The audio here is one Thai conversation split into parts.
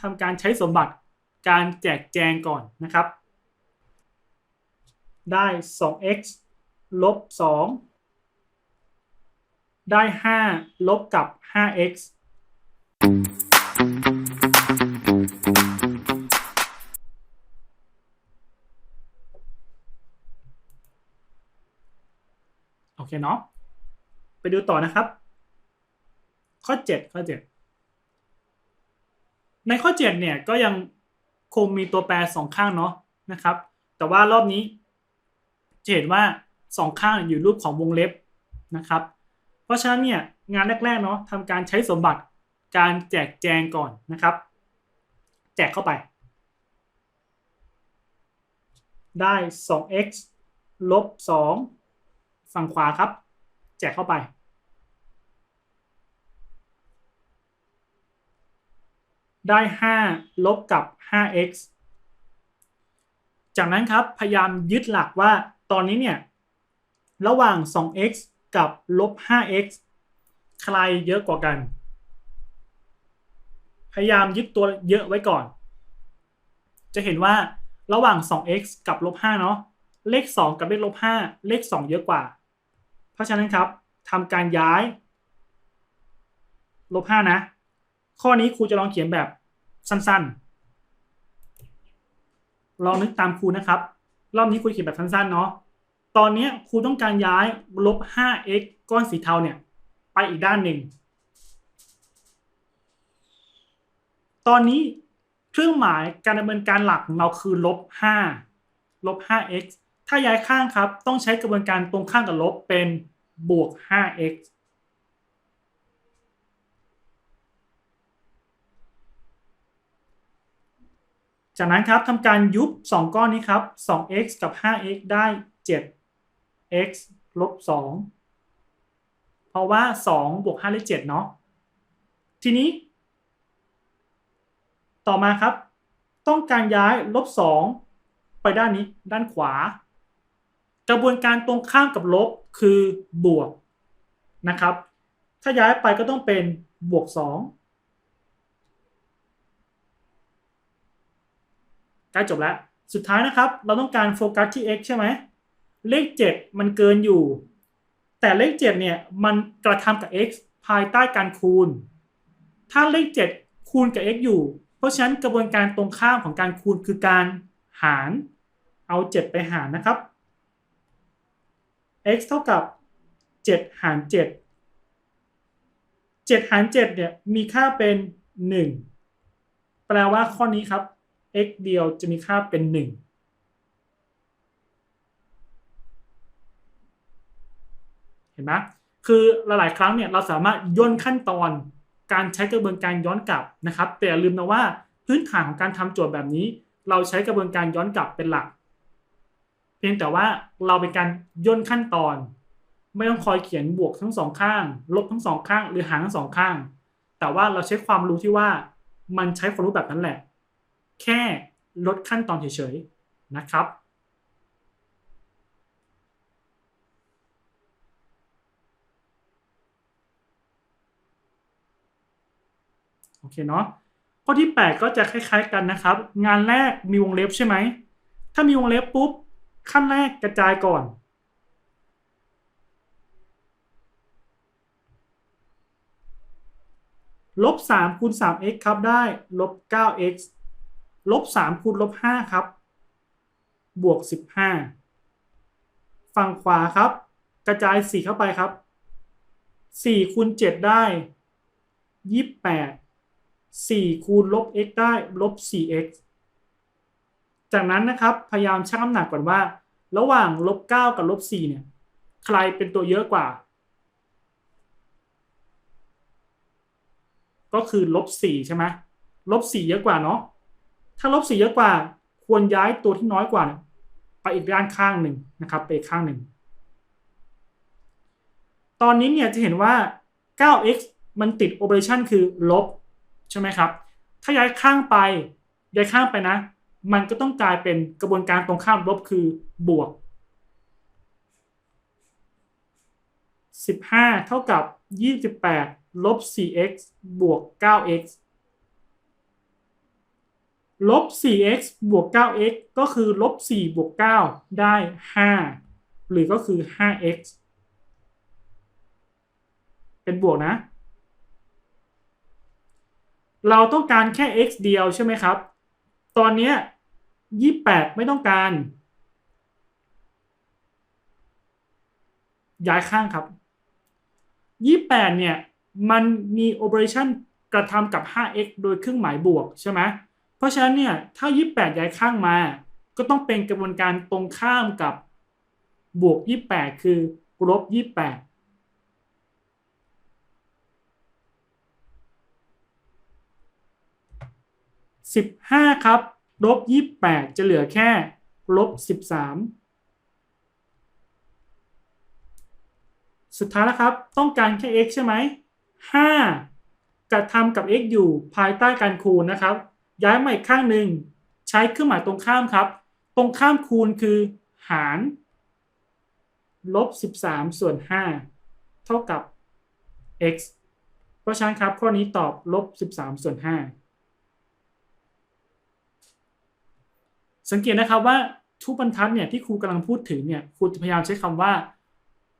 ทำการใช้สมบัติการแจกแจงก่อนนะครับ ได้ 2x ลบ 2 ได้ 5 ลบกับ 5x โอเคเนาะไปดูต่อนะครับ ข้อ 7 ข้อ 7 ในข้อ 7 เนี่ยก็ยังคงมีตัวแปรสองข้างเนาะนะครับ แต่ว่ารอบนี้จะเห็นว่าสองข้างอยู่รูปของวงเล็บนะครับ เพราะฉะนั้นเนี่ยงานแรกๆเนาะทำการใช้สมบัติการแจกแจงก่อนนะครับ แจกเข้าไป ได้ 2x ลบ 2 ฝั่งขวาครับ แจกเข้าไป ได้ 5 ลบกับ 5x จากนั้นครับพยายามยึดหลักว่าตอนนี้เนี่ย ระหว่าง 2x กับลบ 5x ใครเยอะกว่ากัน พยายามยึดตัวเยอะไว้ก่อน จะเห็นว่าระหว่าง 2x กับลบ5เนาะเลข 2 กับเลขลบ5เลข 2 เยอะกว่า เพราะฉะนั้นครับทำการย้ายลบ5นะ ข้อนี้ครูจะลองเขียนแบบ สั้นๆ ลองนึกตามครูนะครับ รอบนี้ครูเขียนแบบสั้นๆเนาะ ตอนนี้ครูต้องการย้ายลบ 5x ก้อนสีเทาเนี่ย ไปอีกด้านหนึ่ง ตอนนี้เครื่องหมายการดำเนินการหลักของเราคือลบ 5 ลบ 5x ถ้าย้ายข้างครับ ต้องใช้กระบวนการตรงข้ามกับลบเป็นบวก 5x จากนั้นครับทำการยุบ 2 ก้อนนี้ครับ 2x กับ 5x ได้ 7x ลบ 2 เพราะว่า 2 บวก 5 ได้ 7 เนาะ ทีนี้ ต่อมาครับ ต้องการย้ายลบ 2 ไปด้านนี้ ด้านขวา กระบวนการตรงข้ามกับลบคือบวกนะครับ ถ้าย้ายไปก็ต้องเป็นบวก 2 ใกล้จบแล้ว สุดท้ายนะครับ เราต้องการโฟกัสที่ x ใช่ไหม เลข 7 มันเกินอยู่ แต่เลข 7 เนี่ย มันกระทำกับ x ภายใต้การคูณ ถ้าเลข 7 คูณกับ x อยู่ เพราะฉะนั้นกระบวนการตรงข้ามของการคูณคือการหาร เอา 7 ไปหารนะครับ x เท่ากับ 7 หาร 7 7 หาร 7 เนี่ย มีค่าเป็น 1 แปลว่าข้อนี้ครับ x เดียวจะมีค่าเป็น 1เห็นไหมคือหลายๆครั้งเนี่ยเราสามารถย่นขั้นตอนการใช้กระบวนการย้อนกลับนะครับ แต่อย่าลืมนะว่าพื้นฐานของการทำโจทย์แบบนี้ เราใช้กระบวนการย้อนกลับเป็นหลัก เพียงแต่ว่าเราเป็นการย่นขั้นตอน ไม่ต้องคอยเขียนบวกทั้งสองข้าง ลบทั้งสองข้าง หรือหารทั้งสองข้าง แต่ว่าเราใช้ความรู้ที่ว่ามันใช้ความรู้แบบนั้นแหละ แค่ลดขั้นตอนเฉยๆนะครับ โอเคเนาะข้อที่ 8 ก็จะคล้ายๆกันนะครับ งานแรกมีวงเล็บใช่ไหม ถ้ามีวงเล็บปุ๊บ ขั้นแรกกระจายก่อนลบ3คูณ 3x ครับได้ลบ 9x ลบ3คูณลบ5ครับ บวก15ฝั่งขวาครับ กระจาย4เข้าไปครับ4คูณ7ได้28 4คูณลบ x ได้ลบ 4x จากนั้นนะครับพยายามชั่งน้ำหนักก่อนว่า ระหว่างลบ9กับลบ4เนี่ย ใครเป็นตัวเยอะกว่า ก็คือลบ4ใช่ไหมลบ4เยอะกว่าเนาะ ถ้าลบ4เยอะกว่า ควรย้ายตัวที่น้อยกว่า ไปอีกด้านข้างหนึ่งนะครับไปอีกข้างหนึ่ง ตอนนี้เนี่ยจะเห็นว่า 9x มันติด operation คือลบใช่ไหมครับ ถ้าย้ายข้างไป ย้ายข้างไปนะ มันก็ต้องกลายเป็นกระบวนการตรงข้ามลบคือบวก 15 เท่ากับ 28 ลบ 4x บวก 9x ลบ 4x บวก 9x ก็คือลบ 4 บวก 9 ได้ 5 หรือก็คือ 5x เป็นบวกนะ เราต้องการแค่ x เดียวใช่ไหมครับ ตอนนี้ย28 ไม่ต้องการ ย้ายข้างครับ 28 เนี่ย มันมี operation กระทำกับ 5x โดยเครื่องหมายบวกใช่ไหม เพราะฉะนั้นเนี่ยถ้า 28 ย้ายข้างมา ก็ต้องเป็นกระบวนการตรงข้ามกับบวก 28 คือลบ 28 15ครับลบ28จะเหลือแค่ลบ13สุดท้ายแล้วครับ ต้องการแค่ x ใช่ไหม5กระทำกับ x อยู่ภายใต้การคูณนะครับ ย้ายมาอีกข้างหนึ่งใช้เครื่องหมายตรงข้ามครับ ตรงข้ามคูณคือ หารลบ 13 ส่วน 5 เท่ากับ x เพราะฉะนั้นครับข้อนี้ตอบลบ 13 ส่วน 5 สังเกตนะครับว่าทุกบรรทัดเนี่ยที่ครูกำลังพูดถึงเนี่ยครูจะพยายามใช้คำว่า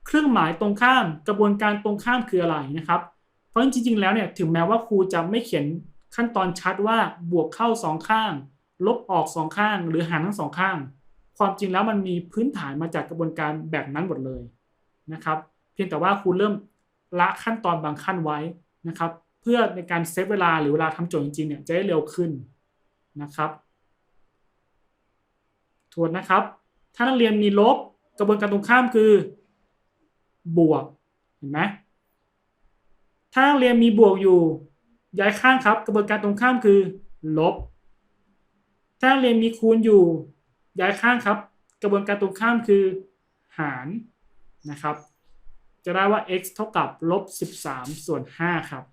เครื่องหมายตรงข้าม กระบวนการตรงข้ามคืออะไรนะครับ เพราะจริงๆแล้วเนี่ยถึงแม้ว่าครูจะไม่เขียน ขั้นตอนชัดว่าบวกเข้าสองข้าง ลบออกสองข้าง หรือหารทั้งสองข้าง ความจริงแล้วมันมีพื้นฐานมาจากกระบวนการแบบนั้นหมดเลยนะครับ เพียงแต่ว่าครูเริ่มละขั้นตอนบางขั้นไว้นะครับ เพื่อในการเซฟเวลาหรือเวลาทำโจทย์จริงๆเนี่ยจะได้เร็วขึ้นนะครับทวนนะครับ ถ้านักเรียนมีลบกระบวนการตรงข้ามคือ บวกเห็นไหมถ้านักเรียนมีบวกอยู่ ย้ายข้างครับ กระบวนการตรงข้ามคือ ลบ ถ้าเรียนมีคูณอยู่ ย้ายข้างครับ กระบวนการตรงข้ามคือ หารนะครับ จะได้ว่า x เท่ากับลบ 13 ส่วน 5 ครับ